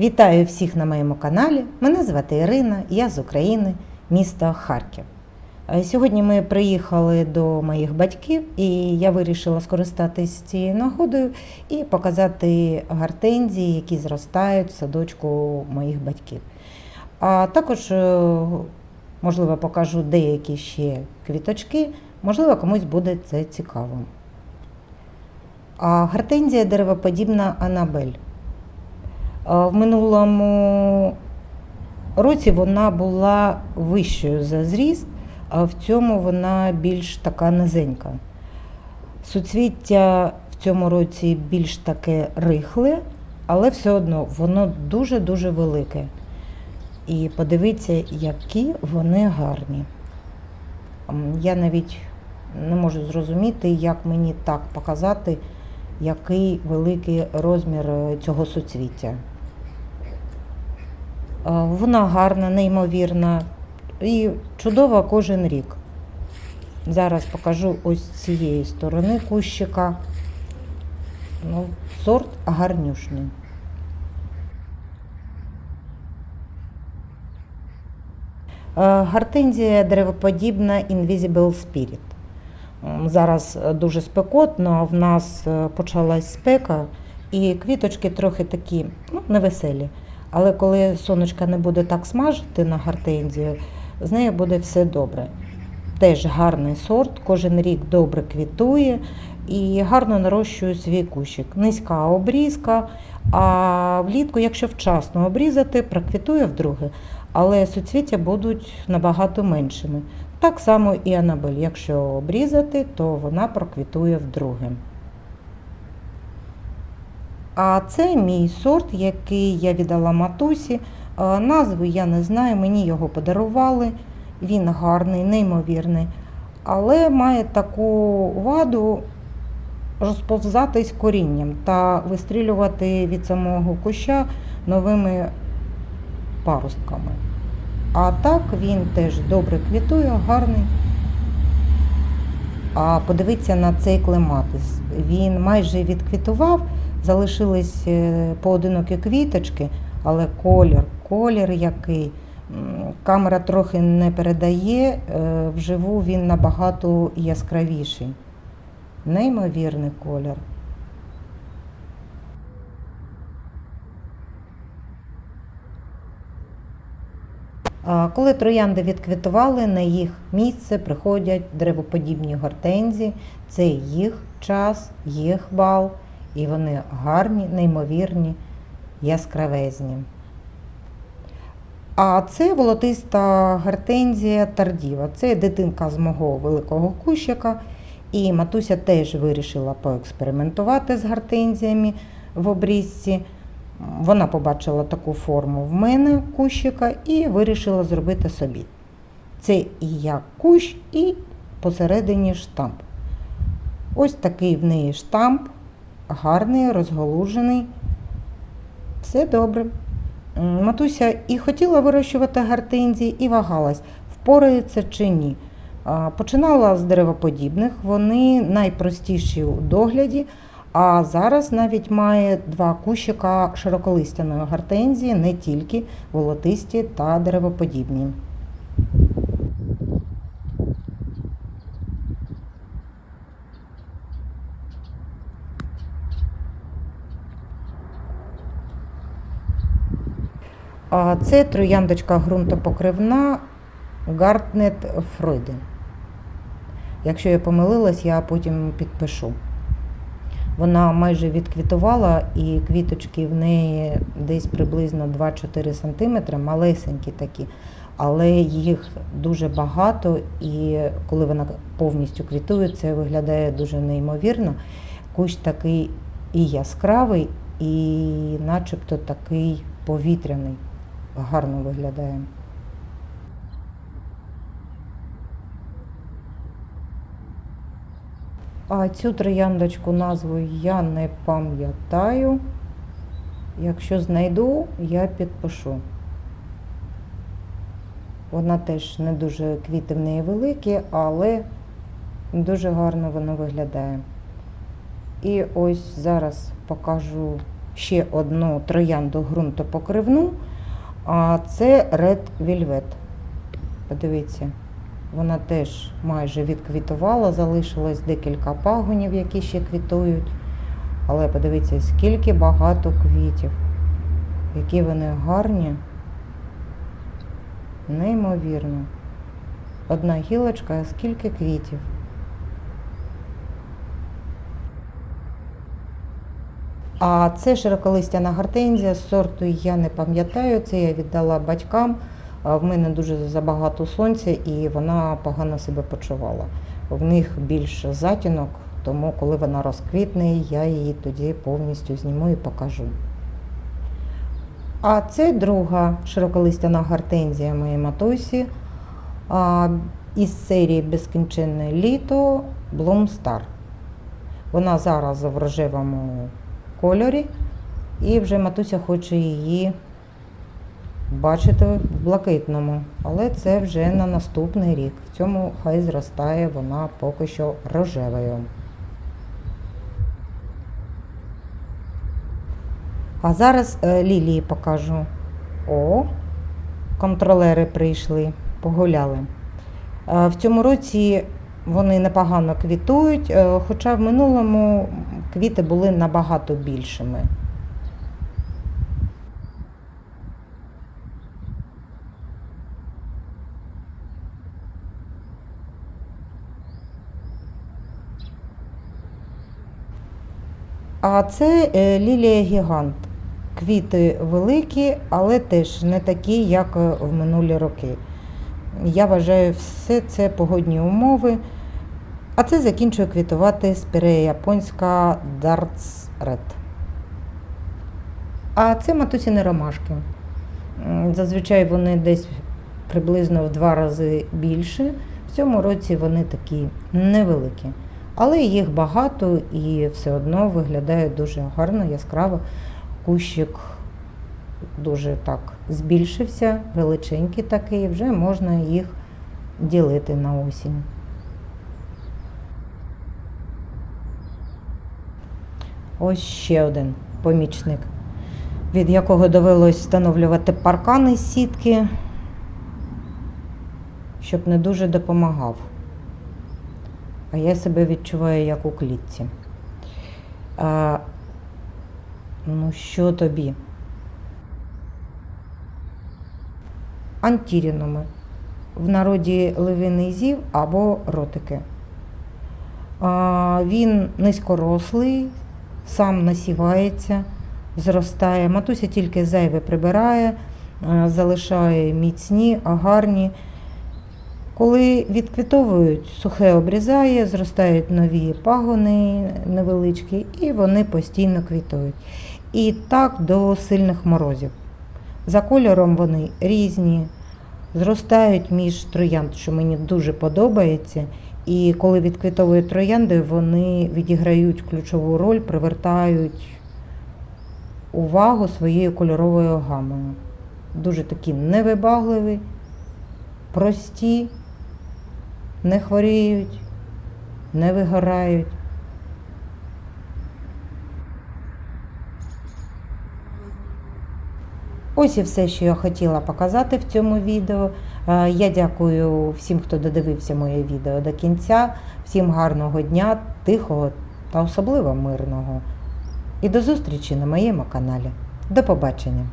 Вітаю всіх на моєму каналі. Мене звати Ірина, я з України, місто Харків. Е, Сьогодні ми приїхали до моїх батьків, і я вирішила скористатись цією нагодою і показати гортензії, які зростають в садочку моїх батьків. А також, е, можливо, покажу деякі ще квіточки, можливо, комусь буде це цікаво. А гортензія деревоподібна Анабель. А В минулому році вона була вищою за зріст, а в цьому вона більш така низенька. Суцвіття в цьому році більш таке рихле, але все одно воно дуже-дуже велике. І подивіться, які вони гарні. Я навіть не можу зрозуміти, як мені так показати, який великий розмір е, цього суцвіття. Е, Вона гарна, неймовірна і чудова кожен рік. Зараз покажу ось з цієї сторони кущика. Ну, сорт гарнюшний. Е, Гортензія деревоподібна Invisible Spirit. Зараз е, дуже спекотно, в нас почалась спека, і квіточки трохи такі ну, невеселі. Але коли сонечка не буде так смажити на гортензію, з нею буде все добре. Теж гарний сорт, кожен рік добре квітує і гарно нарощує свій кущик. Низька обрізка, а влітку, якщо вчасно обрізати, проквітує вдруге, але суцвіття будуть набагато меншими. Так само і Анабель. Якщо обрізати, то вона проквітує вдруге. А це мій сорт, який я віддала матусі. Назви я не знаю, мені його подарували. Він гарний, неймовірний, але має таку ваду розповзатись корінням та вистрілювати від самого куща новими паростками. А так він теж добре квітує, гарний. А подивіться на цей клематис. Він майже відквітував, залишились е, поодинокі квіточки, але колір, колір який. Камера трохи не передає, е, вживу він набагато яскравіший. Неймовірний колір. Коли троянди відквітували, на їх місце приходять деревоподібні гортензії. Це їх час, їх бал, і вони гарні, неймовірні, яскравезні. А це волотиста гортензія тардіва. Це дитинка з мого великого кущика. І матуся теж вирішила поекспериментувати з гортензіями в обрізці. Вона побачила таку форму в мене кущика і вирішила зробити собі. Це і як кущ, і посередині штамп. Ось такий в неї штамп, гарний, розголужений. Все добре. Матуся і хотіла вирощувати гортензії, і вагалась, впорається чи ні. Починала з деревоподібних, вони найпростіші у догляді, а зараз навіть має два кущика широколистяної гортензії, не тільки волотисті та деревоподібні. Це трояндочка ґрунтопокривна Гартнет Фройден. Якщо я помилилась, я потім підпишу. Вона майже відквітувала і квіточки в неї десь приблизно 2-4 см, малесенькі такі, але їх дуже багато, і коли вона повністю квітує, це виглядає дуже неймовірно. Кущ такий і яскравий, і начебто такий повітряний. Гарно виглядає. А цю трояндочку назву я не пам'ятаю. Якщо знайду, я підпишу. Вона теж не дуже квіти в неї великі, але дуже гарно вона виглядає. І ось зараз покажу ще одну троянду ґрунтопокривну, а це Red Velvet. Подивіться, вона теж майже відквітувала, залишилось декілька пагонів, які ще квітують. Але подивіться, скільки багато квітів, які вони гарні. Неймовірно. Одна гілочка, а скільки квітів. А це широколистяна гортензія сорту я не пам'ятаю, це я віддала батькам. В мене дуже забагато сонця і вона погано себе почувала. В них більше затінок, тому коли вона розквітне, я її тоді повністю зніму і покажу. А це друга широколистяна гортензія моєї матусі із серії Безкінченне літо Bloom Star. Вона зараз в рожевому кольорі, і вже матуся хоче її бачити в блакитному. Але це вже на наступний рік. В цьому хай зростає вона поки що рожевою. А зараз е, лілії покажу. О, контролери прийшли, погуляли. Е, В цьому році вони непогано квітують, е, хоча в минулому квіти були набагато більшими. А це е, лілія гігант. Квіти великі, але теж не такі, як е, в минулі роки. Я вважаю, все це погодні умови. А це закінчує квітувати спірея японська Darts. А це матусіни ромашки. Зазвичай вони десь приблизно в два рази більше. В цьому році вони такі невеликі. Але їх багато і все одно виглядає дуже гарно, яскраво. Кущик дуже так збільшився, величенький такий, вже можна їх ділити на осінь. Ось ще один помічник, від якого довелось встановлювати паркани сітки, щоб не дуже допомагав. А я себе відчуваю як у клітці. А, ну, що тобі? Антірінуми. В народі левиний зів або ротики. А, він низькорослий, сам насівається, зростає. Матуся тільки зайве прибирає, залишає міцні, гарні. Коли відквітовують, сухе обрізає, зростають нові пагони невеличкі, і вони постійно квітують. І так до сильних морозів. За кольором вони різні, зростають між троянд, що мені дуже подобається. І коли відквітовують троянди, вони відіграють ключову роль, привертають увагу своєю кольоровою гамою. Дуже такі невибагливі, прості, не хворіють, не вигорають. Ось і все, що я хотіла показати в цьому відео. Е, Я дякую всім, хто додивився моє відео до кінця. Всім гарного дня, тихого та особливо мирного. І до зустрічі на моєму каналі. До побачення!